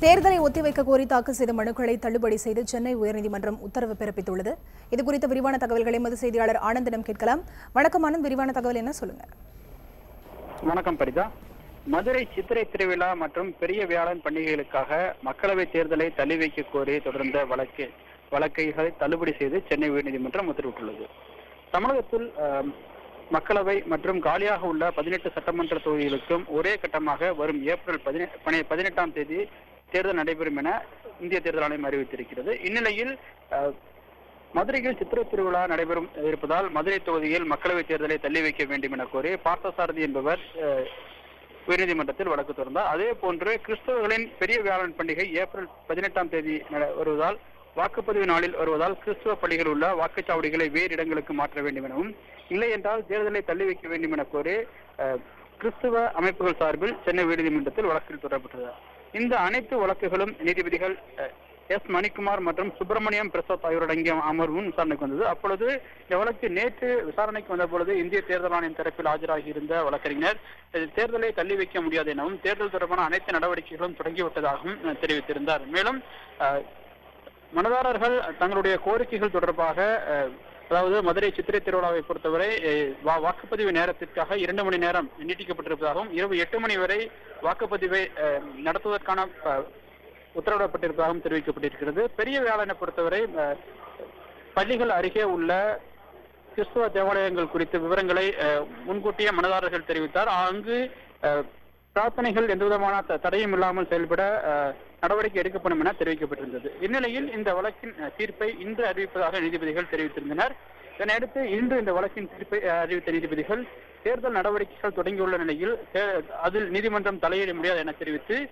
தேர்தலை ஒத்திவைக்க கோரி தாக்கல் செய்த மனுக்களை தள்ளுபடி செய்து சென்னை உயர்நீதிமன்றம் உத்தரவு பிறப்பித்துள்ளது. இதுகுறித்த விரிவான தகவல்களை எமது செய்தியாளர் ஆனந்திடம் கேட்கலாம். வணக்கம் ஆனந்த் விரிவான தகவல் என்ன சொல்லுங்க? வணக்கம் பரிதா. மதுரை சித்திரை திருவிழா மற்றும் பெரிய வியாழன் பண்டிகைகளுக்காக மக்களவை தேர்தலை தள்ளி வைக்க கோரி தொடர்ந்த வழக்கு வழக்கைகளை தள்ளுபடி செய்து சென்னை உயர்நீதிமன்றம் உத்தரவிட்டுள்ளது. தமிழகத்தில் மக்களவை மற்றும் காலியாக உள்ள பதினெட்டு சட்டமன்ற தொகுதிகளுக்கும் ஒரே கட்டமாக வரும் ஏப்ரல் பதினெ- பதினெட்டாம் தேதி தேர்தல் நடைபெறும் என இந்திய தேர்தல் ஆணையம் அறிவித்திருக்கிறது. இந்நிலையில் மதுரையில் சித்திரை திருவிழா நடைபெறும் இருப்பதால் மதுரை தொகுதியில் மக்களவைத் தேர்தலை தள்ளி வைக்க வேண்டும் என கோரி பார்த்தசாரதி என்பவர் உயர்நீதிமன்றத்தில் வழக்கு தொடர்ந்தார். அதே போன்று கிறிஸ்தவர்களின் பெரிய வியாழன் பண்டிகை ஏப்ரல் பதினெட்டாம் தேதி வருவதால் வாக்குப்பதிவு நாளில் வருவதால் கிறிஸ்துவ பள்ளிகள் உள்ள வாக்குச்சாவடிகளை வேறு இடங்களுக்கு மாற்ற வேண்டும் எனவும் இல்லை என்றால் தேர்தலை தள்ளி வைக்க வேண்டும் என கோரி கிறிஸ்தவ கிறிஸ்துவ அமைப்புகள் சார்பில் சென்னை உயர்நீதிமன்றத்தில் வழக்கில் தொடரப்பட்டது. இந்த அனைத்து வழக்குகளும் நீதிபதிகள் எஸ். மணிக்குமார் மற்றும் சுப்பிரமணியம் பிரசாத் ஆகியோர் அடங்கிய அமர்வு விசாரணைக்கு வந்தது. அப்பொழுது இந்த வழக்கு நேற்று விசாரணைக்கு வந்த பொழுது இந்திய தேர்தல் ஆணையம் தரப்பில் ஆஜராகியிருந்த வழக்கறிஞர் தேர்தலை தள்ளி வைக்க முடியாது எனவும் தேர்தல் தொடர்பான அனைத்து நடவடிக்கைகளும் தொடங்கிவிட்டதாகவும் தெரிவித்திருந்தார். மேலும் மனதாரர்கள் தங்களுடைய கோரிக்கைகள் தொடர்பாக அதாவது மதுரை சித்திரை திருவிழாவை பொறுத்தவரை வா- வாக்குப்பதிவு நேரத்திற்காக இரண்டு மணி நேரம் நீட்டிக்கப்பட்டிருப்பதாகவும் இரவு எட்டு மணி வரை வாக்குப்பதிவை நடத்துவதற்கான உத்தரவிடப்பட்டிருப்பதாகவும் தெரிவிக்கப்பட்டிருக்கிறது. பெரிய வியாழனை பொறுத்தவரை பள்ளிகள் அருகே உள்ள கிறிஸ்துவ தேவாலயங்கள் குறித்த விவரங்களை முன்கூட்டியே மனதாரர்கள் தெரிவித்தார். அங்கு பிரார்த்தனைகள் எந்தவிதமான த- தடையும் இல்லாமல் செயல்பட நடவடிக்கை எடுக்கப்படும் என தெரிவிக்கப்பட்டிருந்தது. இந்நிலையில் இந்த வழக்கின் தீர்ப்பை இன்று அறிவிப்பதாக நீதிபதிகள் தெரிவித்திருந்தனர். இதனையடுத்து இன்று இந்த வழக்கின் தீர்ப்பை அறிவித்த நீதிபதிகள் தேர்தல் நடவடிக்கைகள் தொடங்கியுள்ள நிலையில் அதில் நீதிமன்றம் தலையிட முடியாது என தெரிவித்து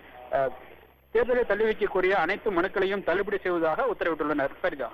தேர்தலை தள்ளி வைக்கக்கூடிய அனைத்து மனுக்களையும் தள்ளுபடி செய்வதாக உத்தரவிட்டுள்ளனர். சரிதா?